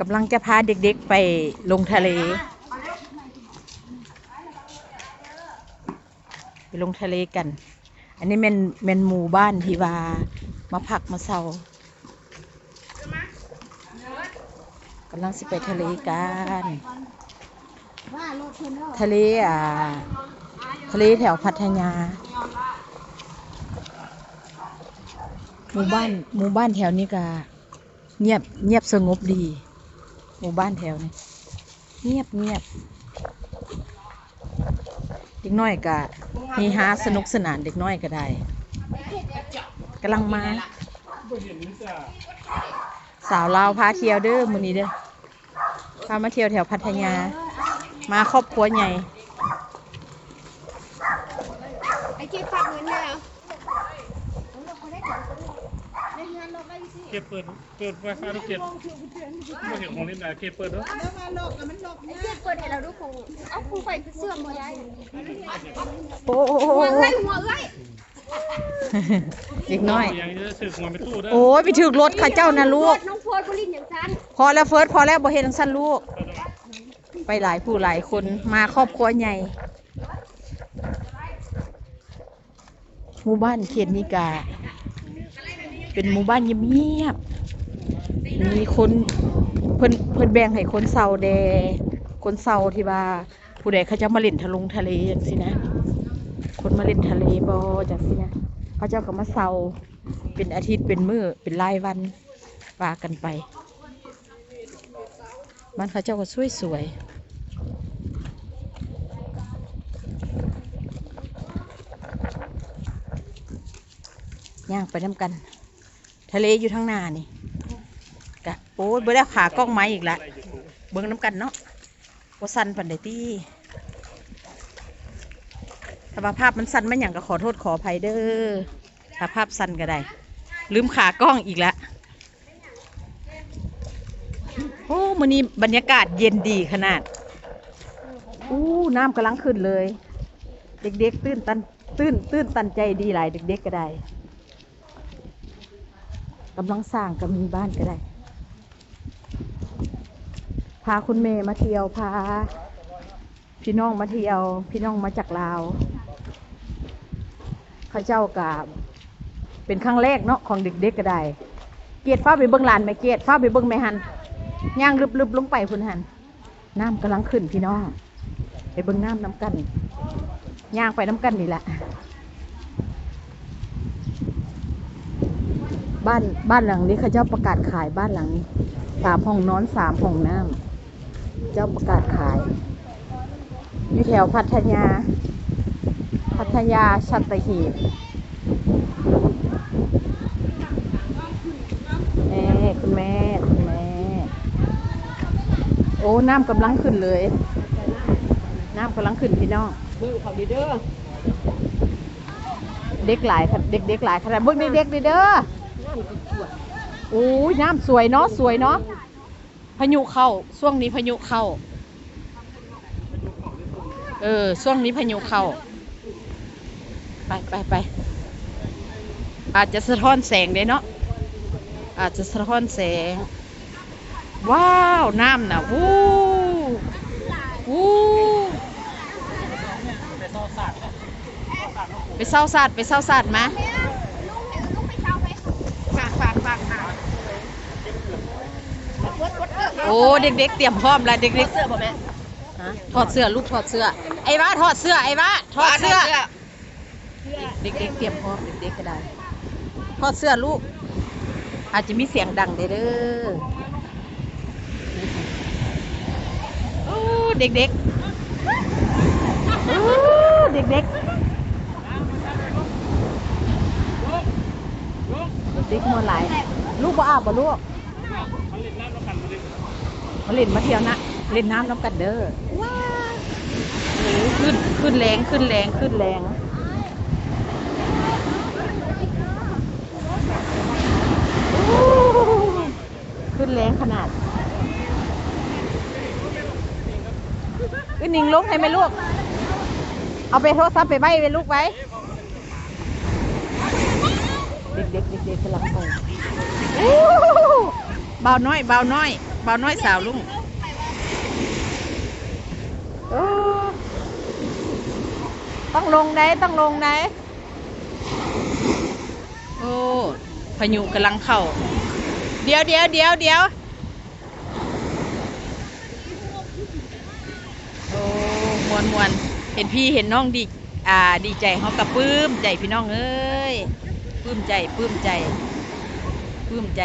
กำลังจะพาเด็กๆไปลงทะเล ไปลงทะเลกัน อันนี้แม่นแม่นหมู่บ้านที่ว่ามาพักมาเซากำลังสิไปทะเลกัน ทะเลอ่าทะเลแถวพัทยา หมู่บ้านหมู่บ้านแถวนี้ก็เงียบเงียบสงบดี หมู่บ้านแถวนี้เงียบเงียบเด็กน้อยก็มีฮาสนุกสนานเด็กน้อยก็ได้กำลังมา สาวลาวพาเที่ยวเด้อมื้อนี้เด้อพามาเที่ยวแถวพัทยา มาครอบครัวใหญ่ไอ้เก็บฝากเงินเนี่ย เหรอเก็บเปิด เปิดไวไฟลูกเก็บไม่เห็นของเล่นได้เก็บเปิดแล้วไอ้เก็บเปิดให้เราดูคงเอาคงไปเสื่อมบ่ได้โอ้หัวเอ้ยหัวเอ้ยเด็กน้อย ยังจะสืบหัวไปตู้ได้โอ้ยไปถึกรถเข้าเจ้านะลูก น้องโพดบุรินอย่างฉันพอแล้วเฟิร์สพอแล้วบ่เฮ็ดจังซั่นลูก ไปหลายผู้หลายคนมาครอบครัวใหญ่หมู่บ้านเขตนิกา เป็นหมู่บ้านเงียบๆมีคนเพิ่นเพิ่นแบ่งให้คนเซาแด คนเซาที่ว่าผู้ใดเขาจะมาเล่นทะลงทะเลจังซี่นะ คนมาเล่นทะเลบ่จังซี่นะเขาเจ้าก็มาเซาเป็นอาทิตย์เป็นมื้อเป็นรายวันว่ากันไปบ้านเขาเจ้าก็สวยสวยย่างไปน้ำกัน ทะเลอยู่ทางหน้านี่กะโอ้ยเบื่อแล้วขากล้องไม้อีกละเบิ้งน้ำกันเนาะว่าสันปันไดตี้ถ้าภาพมันสันไมันอย่างก็ขอโทษขออภัยเด้อถ้าภาพสันก็ได้ ลืมขากล้องอีกแล้วโอ้มันนี้บรรยากาศเย็นดีขนาดอู้น้ำกำลังขึ้นเลย เด็กๆ ตื้นตันตื้นตื้นตันใจดีหลายเด็กๆก็ได้ กำลังสร้างก็มีบ้านก็ได้ พาคุณเมย์มาเที่ยวพา พี่น้องมาเที่ยว พี่น้องมาจากลาวเขาเจ้ากับเป็นครั้งแรกเนาะของเด็กๆก็ได้ เกียรติฟ้าไปเบิ้งลานไหมเกียรติฟ้าไปเบิ้งไหมหันย่างลึบๆลงไปพุ่นหันน้ำกำลังขึ้นพี่น้องไปเบิ่งน้ำน้ำกันย่างไปน้ำกันนี่แหละ บ้านบ้านหลังนี้เขาเจ้าประกาศขายบ้านหลังนี้สามห้องนอนสามห้องน้ำเจ้าประกาศขาย อยู่แถวพัทยา พัทยาชัตหีบแม่คุณแม่คุณแม่ โอ้น้ำกำลังขึ้นเลย น้ำกำลังขึ้นพี่น้องมือเขาดีเด้อเด็กหลายครับเด็กเด็กหลายขนาดเบิ่งเด็กๆดิเด้อ โอ้ยน้ำสวยเนาะสวยเนาะพายุเข้าช่วงนี้พายุเข้า เออช่วงนี้พายุเข้า ไปไปไปอาจจะสะท้อนแสงได้เนาะอาจจะสะท้อนแสง ว้าวน้ำนะวู้วู้ไปเศร้าสัตว์ไปเศร้าสัตว์มา ฝากฝากฝากหา โอ้เด็กๆเตรียมพร้อมแล้วเด็กๆเสื้อบ่แม่ฮะถอดเสื้อลูกถอดเสื้อไอ้บ้าถอดเสื้อไอ้บ้าถอดเสื้อเด็กๆเตรียมพร้อมเด็กๆก็ได้ถอดเสื้อลูก อาจจะมีเสียงดังเด้อเด้อโอ้เด็กๆโอ้เด็กๆเด็กๆมัวหลายลูกบ่อาบบ่ลูก มาเล่นมาเที่ยวนะเล่นน้ำน้ำกันเด้อว้าโอ้ขึ้นขึ้นแรงขึ้นแรงขึ้นแรงขึ้นแรงขนาดขึ้นนิ่งลงให้ไหมลูก เอาไปโทรศัพท์ไปไว้ไปลูกไว้ เด็กๆเด็กๆกำลังไปอู้เบาน้อยเบาน้อยเบบ่าวน้อยสาวลุงโอ้ต้องลงไหนต้องลงไหนโอ้พายุกำลังเข้า เดี๋ยวเดี๋ยวเดี๋ยวเดี๋ยวโอ้มวนมวนเห็นพี่เห็นน้องดีอ่าดีใจเขากระปลื้มใจพี่น้องเอ้ยปลื้มใจปลื้มใจปลื้มใจ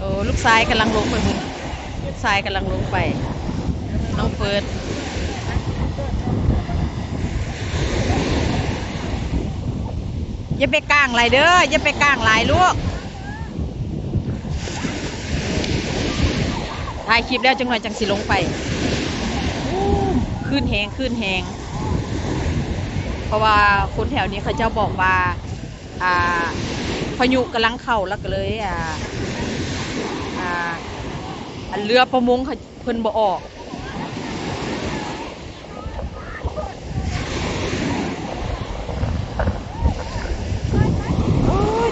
โอ้ ลูกชายกำลังลงไปมึงลูกชายกำลังลงไป น้องเฟิร์สอย่าไปกลางไรเด้ออย่าไปกลางหลายลูกถ่ายคลิปแล้วจังหน่อยจังสิลงไปขึ้นแหงขึ้นแหงเพราะว่าคนแถวนี้เขาเจ้าบอกว่า อ่าพายุกำลังเข้าแล้วก็เลยอ่า อันเรือประมงเขาเพิ่นบ่ออก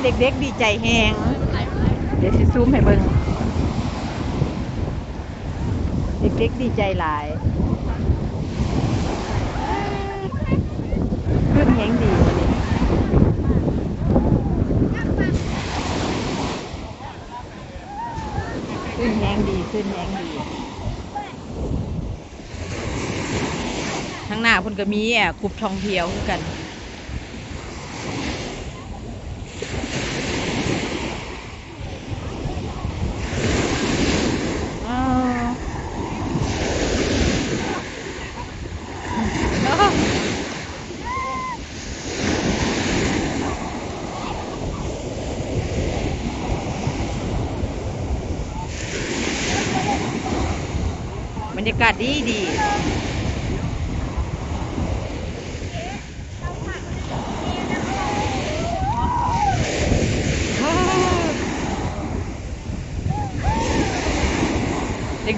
เด็กๆดีใจแฮงเดี๋ยวสิซูมให้เบิ่งเด็กๆดีใจหลายขึ้นแฮงดีวันนี้ขึ้นแฮงดีขึ้ นแฮงดีทั้งหน้าพุ่นก็มีอะกลุ่มท่องเที่ยวกัน อ๋ออ บรรยากาศดีดี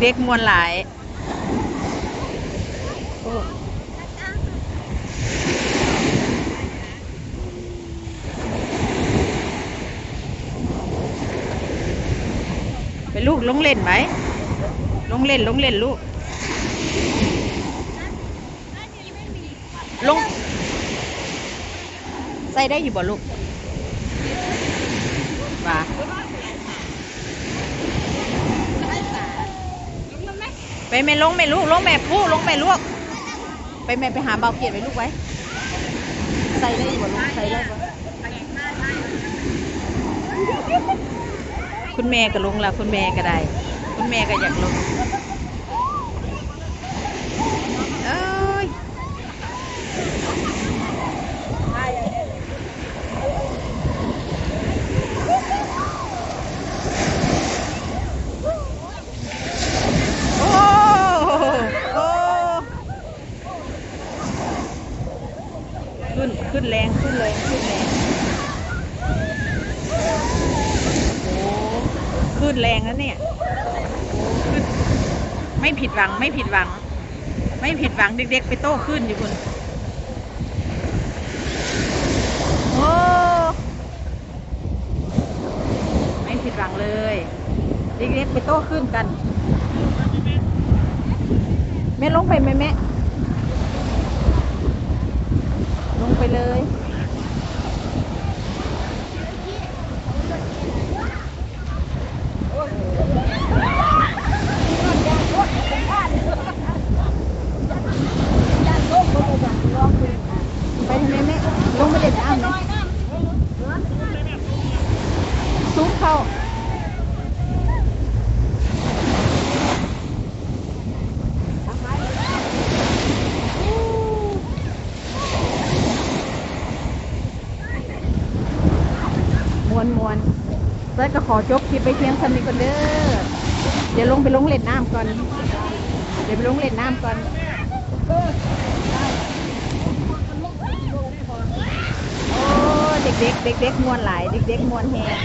เด็กๆมวนหลายโอ้ไปลูกลงเล่นไหม ลงเล่นลงเล่นลูก ลง ใส่ได้อยู่บ่ลูกว่าไปแม่ลงแม่ลูกลงแม่ผู้ลงแม่ลูก ไปแม่ไปหาเบาเกียรติไว้ลูกไว้ ใส่ได้อยู่บ่ลูกใส่ได้บ่คุณแม่ก็ลงล้วคุณแม่ก็ได้ คุณแม่ก็อยากลงเอ้ยโอ้โอ้ขึ้น ขึ้นแรง ขึ้นแรง ขึ้นแรง โอ้ ขึ้นแรงแล้วเนี่ย ไม่ผิดหวัง ไม่ผิดหวัง ไม่ผิดหวังเด็กๆ ไปโต้ขึ้นอยู่คุณโอ้ไม่ผิดหวังเลย เด็กๆ ไปโต้ขึ้นกัน แม่ลงไปไหมแม่ลงไปเลย ไปทำไมแม่ ลงไปเด็ดน้ำไหมซุปเข้า มวนมวน้ยก็ขอจบคลิปไปเพียงเท่านี้ก่อนเด้อเดี๋ยวลงไปลงเล่นน้ำก่อน เดี๋ยวไปลงเล่นน้ำก่อนโอ้เด็กๆเด็กๆมวนหลายเด็กๆมวนแฮง